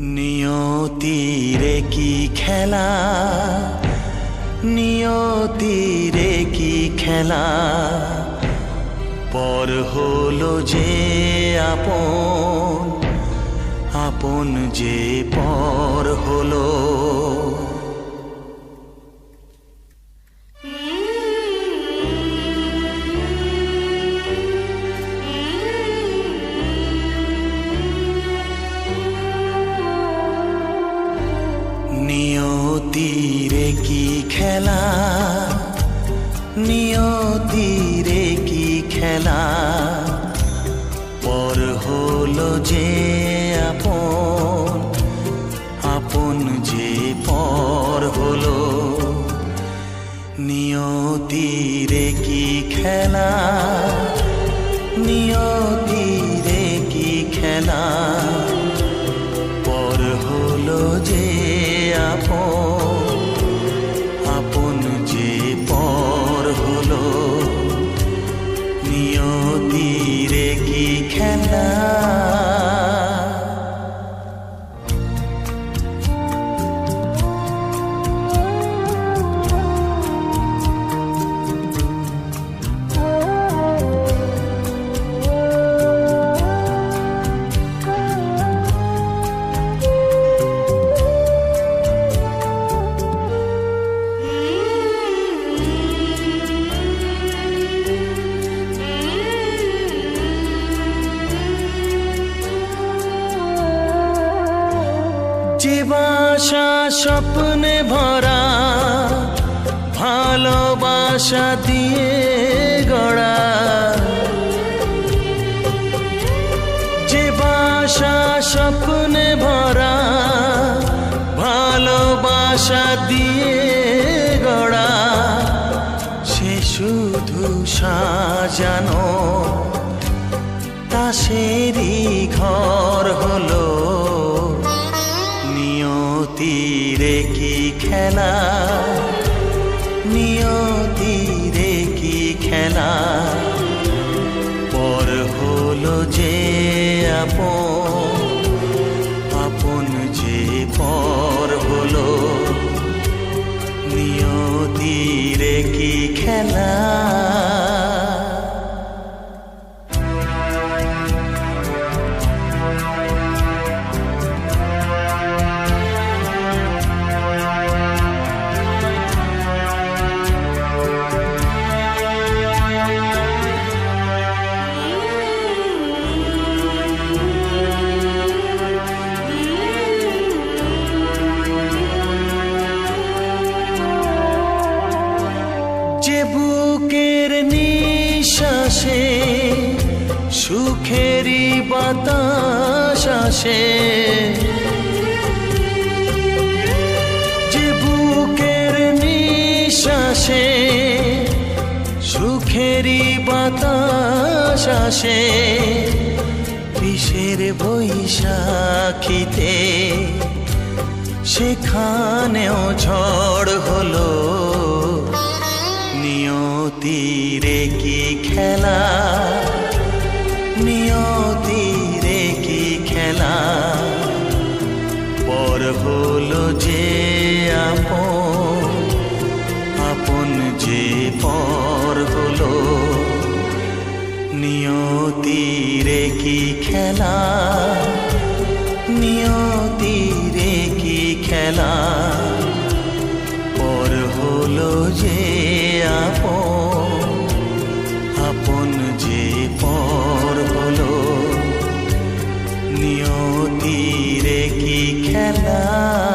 নিয়তিরে কি খেলা? নিয়তিরে কি খেলা? পর হলো যে আপন আপন যে পর নিয়তিরে কি খেলা? নিয়তিরে কি খেলা? পর হলো যে আপন আপন যে পর হলো। নিয়তিরে কি খেলা? নিয়তিরে কি খেলা? যে বাসা স্বপ্নে ভরা, ভালোবাসা দিয়ে গড়া। যে বাসা স্বপ্নে ভরা, ভালোবাসা দিয়ে গড়া, সে শুধু সাজানো তাসেরই ঘর হলো। কি খেলা। নিয়তিরে কি খেলা। পর হলো যে আপন আপন যে পর হলো। নিয়তিরে কি খেলা। সুখেরই বাতাস আসে। যে বুকের নিঃশ্বাসে সুখেরই বাতাস আসে, বিষের বৈশাখিতে সেখানেও ঝড় হলো। নিয়তিরে কি খেলা হলো যে আপন যে পর হলো। নিয়তিরে কি খেলা kerdan